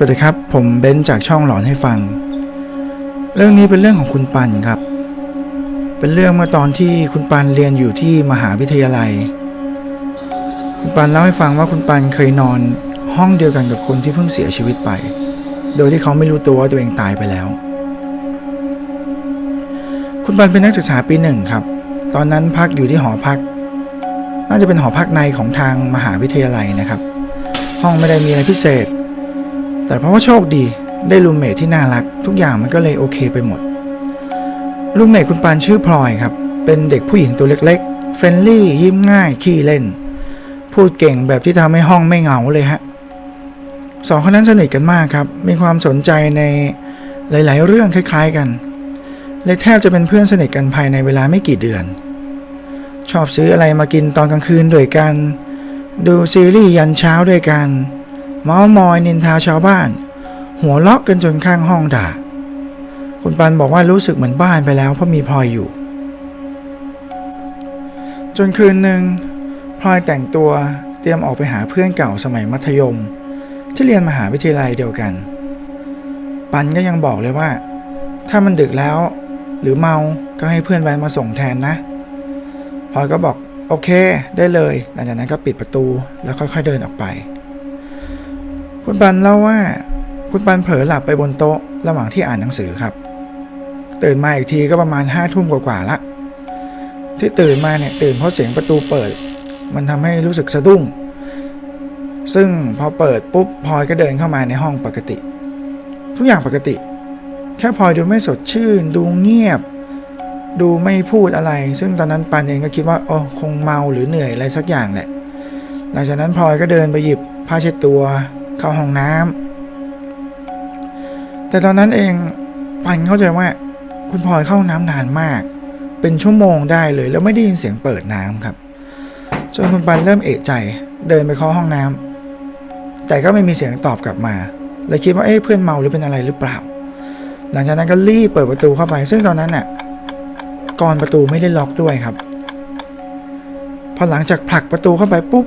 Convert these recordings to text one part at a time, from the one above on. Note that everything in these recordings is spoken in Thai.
สวัสดีครับ ผมเบนจากช่องหลอนให้ฟัง เรื่องนี้เป็นเรื่องของคุณปันครับ เป็นเรื่องเมื่อตอนที่คุณปันเรียนอยู่ที่มหาวิทยาลัย คุณปันเล่าให้ฟังว่าคุณปันเคยนอนห้องเดียวกันกับคนที่เพิ่งเสียชีวิตไป โดยที่เขาไม่รู้ตัวว่าตัวเองตายไปแล้ว คุณปันเป็นนักศึกษาปีหนึ่งครับ ตอนนั้นพักอยู่ที่หอพัก น่าจะเป็นหอพักในของทางมหาวิทยาลัยนะครับ ห้องไม่ได้มีอะไรพิเศษ แต่เพราะว่าโชคดีได้รูมเมทที่น่ารัก ทุกอย่างมันก็เลยโอเคไปหมดรูมเมทคุณปานชื่อพลอยครับ เป็นเด็กผู้หญิงตัวเล็กๆเฟรนลี่ยิ้มง่ายขี้เล่น พูดเก่งแบบที่ทำให้ห้องไม่เหงาเลยฮะสองคนนั้นสนิทกันมากครับ มีความสนใจในหลายๆ เรื่องคล้าย ๆ กันเลยแทบจะเป็นเพื่อนสนิทกันภายในเวลาไม่กี่เดือน ชอบซื้ออะไรมากินตอนกลางคืนด้วยกัน ดูซีรีส์ยันเช้าด้วยกัน เมามอยนินทาชาวบ้าน หัวเราะกันจนข้างห้องด่า คุณปันบอกว่ารู้สึกเหมือนบ้านไปแล้วเพราะมีพลอยอยู่ จนคืนหนึ่งพลอยแต่งตัวเตรียมออกไปหาเพื่อนเก่าสมัยมัธยม ที่เรียนมหาวิทยาลัยเดียวกัน ปันก็ยังบอกเลยว่า ถ้ามันดึกแล้ว หรือเมาก็ให้เพื่อนแวะมาส่งแทนนะพลอยก็บอกโอเคได้เลยหลังจากนั้นก็ปิดประตูแล้วค่อยๆเดินออกไป คุณปันเล่าว่าคุณปันเผลอหลับไปบนโต๊ะระหว่างที่อ่านหนังสือครับ ตื่นมาอีกทีก็ประมาณห้าทุ่มกว่าๆละ ที่ตื่นมาเนี่ยตื่นเพราะเสียงประตูเปิด มันทำให้รู้สึกสะดุ้ง ซึ่งพอเปิดปุ๊บพลอยก็เดินเข้ามาในห้องปกติ ทุกอย่างปกติ แค่พลอยดูไม่สดชื่น ดูเงียบ ดูไม่พูดอะไร ซึ่งตอนนั้นปันเองก็คิดว่าโอ๋อคงเมาหรือเหนื่อยอะไรสักอย่างแหละ หลังจากนั้นพลอยก็เดินไปหยิบผ้าเช็ดตัว เข้าห้องน้ำแต่ตอนนั้นเองปันเข้าใจว่า คุณพลอยเข้าห้องน้ำนานมาก เป็นชั่วโมงได้เลย แล้วไม่ได้ยินเสียงเปิดน้ำครับจนคุณปันเริ่มเอะใจ เดินไปเคาะห้องน้ำแต่ก็ไม่มีเสียงตอบกลับมาเลยคิดว่าเอ๊ะเพื่อนเมาหรือเป็นอะไรหรือเปล่า หลังจากนั้นก็รีบเปิดประตูเข้าไป ซึ่งตอนนั้นน่ะกรอนประตูไม่ได้ล็อกด้วยครับ พอหลังจากผลักประตูเข้าไปปุ๊บ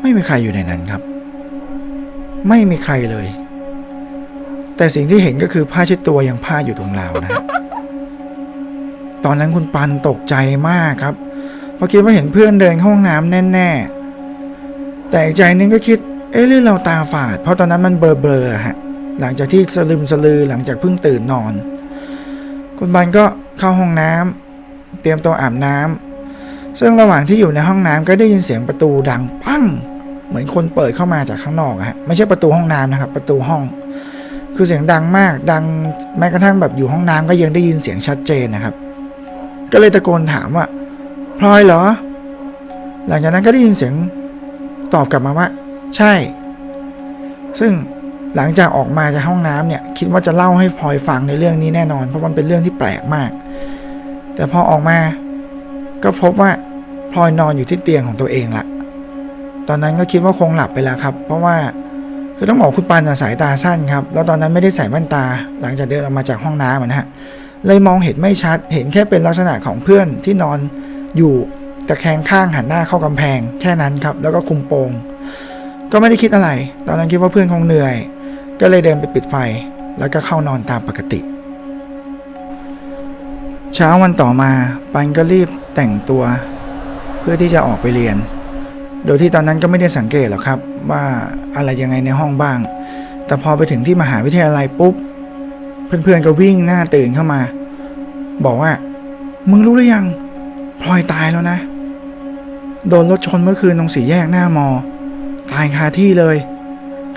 ไม่มีใครอยู่ในนั้นครับ ไม่มีใครเลย แต่สิ่งที่เห็นก็คือผ้าเช็ดตัวยังผ้าอยู่ตรงราวนะ ตอนนั้นคุณปันตกใจมากครับเพราะคิดว่าเห็นเพื่อนเดินเข้าห้องน้ำแน่ๆ แต่อีกใจนึงก็คิด เอ๊ะหรือเราตาฝาด เพราะตอนนั้นมันเบลอๆฮะ หลังจากที่สลืมสลือหลังจากเพิ่งตื่นนอน คุณปันก็เข้าห้องน้ำเตรียมตัวอาบน้ำซึ่งระหว่างที่อยู่ในห้องน้ำก็ได้ยินเสียงประตูดังปั้ง เหมือนคนเปิดเข้ามาจากข้างนอกอะฮะไม่ใช่ประตูห้องน้ำนะครับ ประตูห้อง คือเสียงดังมากดังแม้กระทั่งแบบอยู่ห้องน้ำก็ยังได้ยินเสียงชัดเจนนะครับ ก็เลยตะโกนถามว่าพลอยเหรอ หลังจากนั้นก็ได้ยินเสียงตอบกลับมาว่า ใช่ ซึ่งหลังจากออกมาจากห้องน้ำเนี่ย คิดว่าจะเล่าให้พลอยฟังในเรื่องนี้แน่นอน เพราะมันเป็นเรื่องที่แปลกมาก แต่พอออกมา ก็พบว่าพลอยนอนอยู่ที่เตียงของตัวเองละ ตอนนั้นก็คิดว่าคงหลับไปแล้วครับ เพราะว่าคือต้องบอกคุณปานน่ะสายตาสั้นครับ แล้วตอนนั้นไม่ได้ใส่แว่นตา หลังจากเดินออกมาจากห้องน้ำอนะฮะ เลยมองเห็นไม่ชัด เห็นแค่เป็นลักษณะของเพื่อนที่นอนอยู่ตะแคงข้างหันหน้าเข้ากำแพง แค่นั้นครับ แล้วก็คุมโปง ก็ไม่ได้คิดอะไร ตอนนั้นคิดว่าเพื่อนคงเหนื่อย ก็เลยเดินไปปิดไฟ แล้วก็เข้านอนตามปกติ เช้าวันต่อมาปันก็รีบแต่งตัว เพื่อที่จะออกไปเรียน โดยที่ตอนนั้นก็ไม่ได้สังเกตหรอกครับ ว่าอะไรยังไงในห้องบ้าง แต่พอไปถึงที่มหาวิทยาลัยปุ๊บ เพื่อนๆก็วิ่งหน้าตื่นเข้ามา บอกว่า มึงรู้หรือยังพลอยตายแล้วนะ โดนรถชนเมื่อคืนตรงสี่แยกหน้ามอ ตายคาที่เลย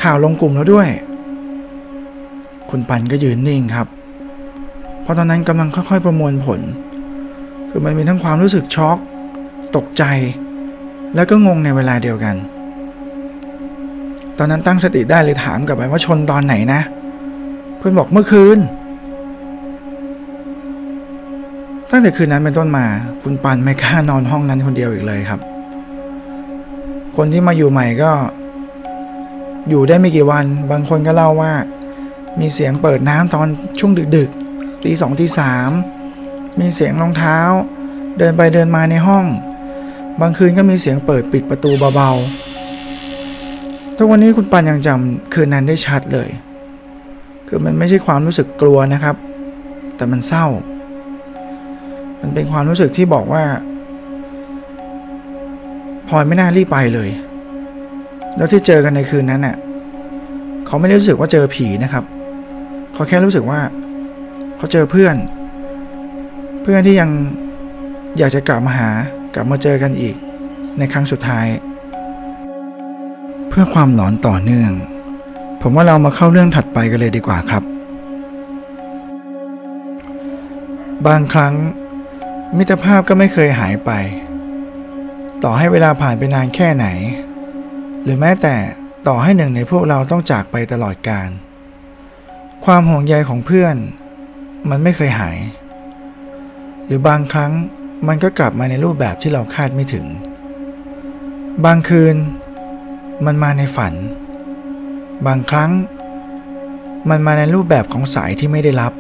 ข่าวลงกลุ่มแล้วด้วย คุณปันก็ยืนนิ่งครับ เพราะตอนนั้นกำลังค่อยๆประมวลผล คือมันมีทั้งความรู้สึกช็อก ตกใจ แล้วก็งงในเวลาเดียวกัน ตอนนั้นตั้งสติได้เลยถามกลับไปว่าชนตอนไหนนะ เพื่อนบอกเมื่อคืน ตั้งแต่คืนนั้นเป็นต้นมา คุณปันไม่กล้านอนห้องนั้นคนเดียวอีกเลยครับ คนที่มาอยู่ใหม่ก็ อยู่ได้ไม่กี่วัน บางคนก็เล่าว่า มีเสียงเปิดน้ำตอนช่วงดึกๆตีสองตีสามมีเสียงรองเท้า เดินไปเดินมาในห้อง บางคืนก็มีเสียงเปิดปิดประตูเบาๆทุกวันนี้คุณปันยังจำคืนนั้นได้ชัดเลย คือมันไม่ใช่ความรู้สึกกลัวนะครับ แต่มันเศร้า มันเป็นความรู้สึกที่บอกว่าพลอยไม่น่ารีบไปเลย แล้วที่เจอกันในคืนนั้นน่ะ เขาไม่ได้รู้สึกว่าเจอผีนะครับ เขาแค่รู้สึกว่า เขาเจอเพื่อน เพื่อนที่ยังอยากจะกลับมาหา กลับมาเจอกันอีกในครั้งสุดท้าย เพื่อความหลอนต่อเนื่อง ผมว่าเรามาเข้าเรื่องถัดไปกันเลยดีกว่าครับ บางครั้ง มิตรภาพก็ไม่เคยหายไป ต่อให้เวลาผ่านไปนานแค่ไหน หรือแม้แต่ต่อให้หนึ่งในพวกเราต้องจากไปตลอดกาลความห่วงใยของเพื่อน มันไม่เคยหาย หรือบางครั้ง มันก็กลับมาในรูปแบบที่เราคาดไม่ถึง บางคืน มันมาในฝัน บางครั้ง มันมาในรูปแบบของสายที่ไม่ได้รับ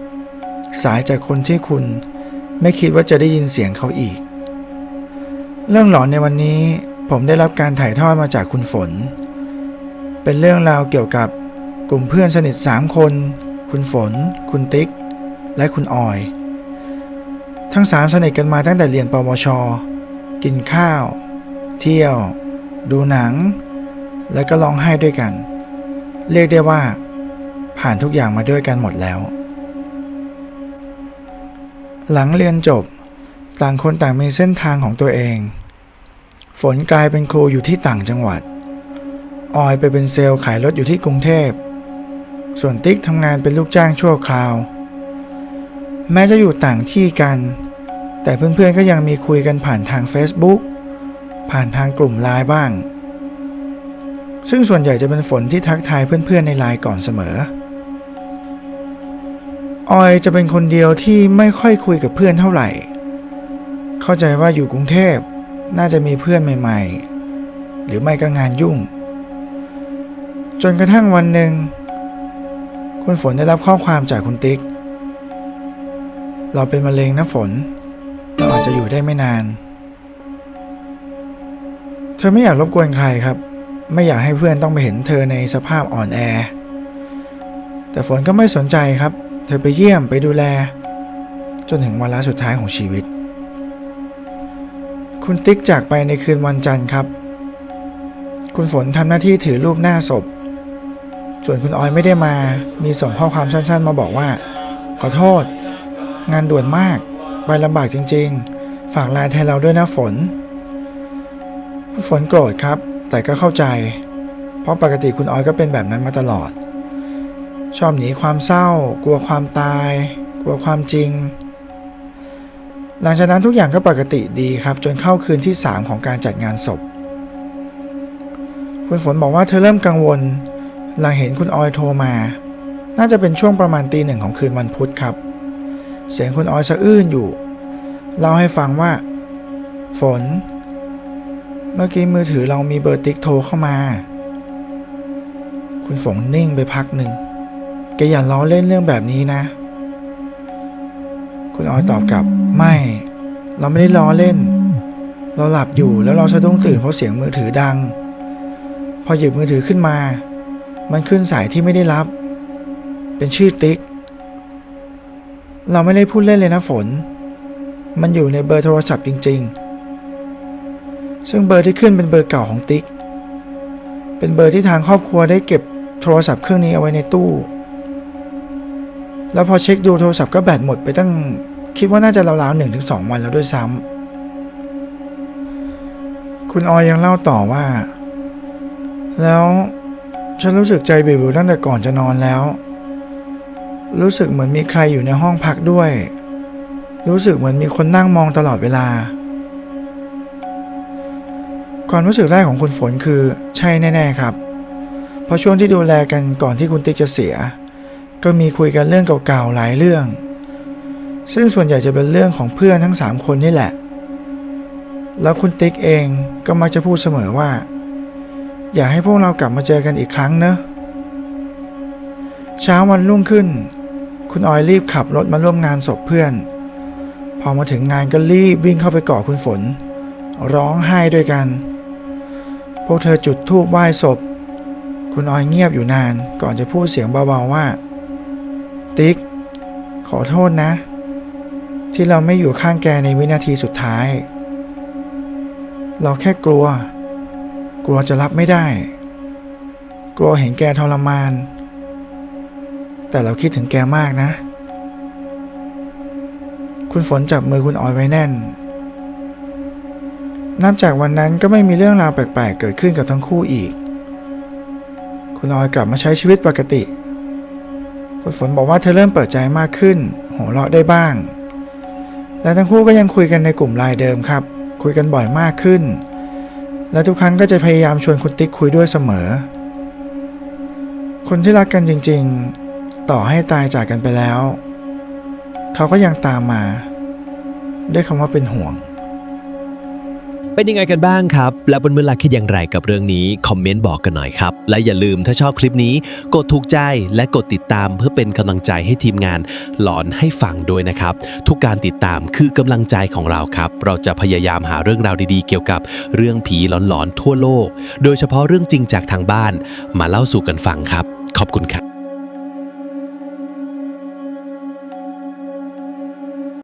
สายจากคนที่คุณไม่คิดว่าจะได้ยินเสียงเขาอีก เรื่องหลอนในวันนี้ผมได้รับการถ่ายทอดมาจากคุณฝน เป็นเรื่องราวเกี่ยวกับกลุ่มเพื่อนสนิท 3 คน คุณฝน คุณติ๊ก และคุณออย ทั้งสามสนิทกันมาตั้งแต่เรียนปวช กินข้าว เที่ยว ดูหนัง และก็ร้องไห้ด้วยกัน เรียกได้ว่า ผ่านทุกอย่างมาด้วยกันหมดแล้ว หลังเรียนจบ ต่างคนต่างมีเส้นทางของตัวเอง ฝนกลายเป็นครูอยู่ที่ต่างจังหวัด ออยไปเป็นเซลล์ขายรถอยู่ที่กรุงเทพ ส่วนติ๊กทำงานเป็นลูกจ้างชั่วคราว แม้จะอยู่ต่างที่กัน แต่เพื่อนๆก็ยังมีคุยกันผ่านทาง Facebook ผ่านทางกลุ่มไลน์บ้าง ซึ่งส่วนใหญ่จะเป็นฝนที่ทักทายเพื่อนๆในไลน์ก่อนเสมอ ออยจะเป็นคนเดียวที่ไม่ค่อยคุยกับเพื่อนเท่าไหร่ เข้าใจว่าอยู่กรุงเทพน่าจะมีเพื่อนใหม่ ๆ หรือไม่ก็งานยุ่ง จนกระทั่งวันหนึ่งคุณฝนได้รับข้อความจากคุณติ๊ก เราเป็นมะเร็งนะฝน เราอาจจะอยู่ได้ไม่นาน เธอไม่อยากรบกวนใครครับ ไม่อยากให้เพื่อนต้องไปเห็นเธอในสภาพอ่อนแอ แต่ฝนก็ไม่สนใจครับ เธอไปเยี่ยมไปดูแล จนถึงวาระสุดท้ายของชีวิต คุณติ๊กจากไปในคืนวันจันทร์ครับ คุณฝนทำหน้าที่ถือรูปหน้าศพ ส่วนคุณออยไม่ได้มา มีส่งข้อความสั้นๆ มาบอกว่า ขอโทษ งานด่วนมาก ไปลำบากจริง ๆ ฝากไลน์แทนเราด้วยนะฝน คุณฝนโกรธครับ แต่ก็เข้าใจ เพราะปกติคุณออยก็เป็นแบบนั้นมาตลอด ชอบหนีความเศร้า กลัวความตาย กลัวความจริง หลังจากนั้นทุกอย่างก็ปกติดีครับ จนเข้าคืนที่ 3 ของการจัดงานศพ คุณฝนบอกว่าเธอเริ่มกังวล หลังเห็นคุณออยโทรมา น่าจะเป็นช่วงประมาณตีหนึ่งของคืนวันพุธครับ เสียงคุณออยสะอื้นอยู่ เล่าให้ฟังว่า ฝน เมื่อกี้มือถือเรามีเบอร์ติ๊กโทรเข้ามา คุณฝนนิ่งไปพักหนึ่งแกอย่าล้อเล่นเรื่องแบบนี้นะ คุณออยตอบกลับ ไม่ เราไม่ได้ล้อเล่น เราหลับอยู่แล้วเราสะดุ้งตื่นเพราะเสียงมือถือดัง พอหยิบมือถือขึ้นมา มันขึ้นสายที่ไม่ได้รับ เป็นชื่อติ๊ก เราไม่ได้พูดเล่นเลยนะฝน มันอยู่ในเบอร์โทรศัพท์จริง ๆ ซึ่งเบอร์ที่ขึ้นเป็นเบอร์เก่าของติ๊ก เป็นเบอร์ที่ทางครอบครัวได้เก็บโทรศัพท์เครื่องนี้เอาไว้ในตู้ แล้วพอเช็คดูโทรศัพท์ก็แบตหมดไปตั้ง คิดว่าน่าจะราวๆหนึ่งถึงสองวันแล้วด้วยซ้ำ คุณออยยังเล่าต่อว่า แล้วฉันรู้สึกใจวิวตั้งแต่ก่อนจะนอนแล้ว รู้สึกเหมือนมีใครอยู่ในห้องพักด้วย รู้สึกเหมือนมีคนนั่งมองตลอดเวลา ความรู้สึกแรกของคุณฝนคือใช่แน่ ๆ ครับ เพราะช่วงที่ดูแลกันก่อนที่คุณติ๊กจะเสีย ก็มีคุยกันเรื่องเก่าๆหลายเรื่อง ซึ่งส่วนใหญ่จะเป็นเรื่องของเพื่อนทั้ง 3 คนนี่แหละ แล้วคุณติ๊กเองก็มักจะพูดเสมอว่า อยากให้พวกเรากลับมาเจอกันอีกครั้งเนอะเช้าวันรุ่งขึ้น คุณออยรีบขับรถมาร่วมงานศพเพื่อน พอมาถึงงานก็รีบวิ่งเข้าไปกอดคุณฝน ร้องไห้ด้วยกัน พวกเธอจุดธูปไหว้ศพ คุณออยเงียบอยู่นาน ก่อนจะพูดเสียงเบาๆว่า ติ๊ก ขอโทษนะ ที่เราไม่อยู่ข้างแกในวินาทีสุดท้าย เราแค่กลัว กลัวจะรับไม่ได้ กลัวเห็นแกทรมาน แต่เราคิดถึงแกมากนะ คุณฝนจับมือคุณออยไว้แน่น นับจากวันนั้นก็ไม่มีเรื่องราวแปลกๆ เกิดขึ้นกับทั้งคู่อีก คุณออยกลับมาใช้ชีวิตปกติ คุณฝนบอกว่าเธอเริ่มเปิดใจมากขึ้น หัวเราะได้บ้าง และทั้งคู่ก็ยังคุยกันในกลุ่มไลน์เดิมครับ คุยกันบ่อยมากขึ้น และทุกครั้งก็จะพยายามชวนคุณติ๊กคุยด้วยเสมอคนที่รักกันจริงๆ ต่อให้ตายจากกันไปแล้ว เขาก็ยังตามมา ด้วยคำว่าเป็นห่วง เป็นยังไงกันบ้างครับ และบนมือลักคิดอย่างไรกับเรื่องนี้ คอมเมนต์บอกกันหน่อยครับ และอย่าลืมถ้าชอบคลิปนี้ กดถูกใจและกดติดตามเพื่อเป็นกำลังใจให้ทีมงานหลอนให้ฟังด้วยนะครับ ทุกการติดตามคือกำลังใจของเราครับ เราจะพยายามหาเรื่องราวดีๆ เกี่ยวกับเรื่องผีหลอนๆทั่วโลก โดยเฉพาะเรื่องจริงจากทางบ้าน มาเล่าสู่กันฟังครับ ขอบคุณครับ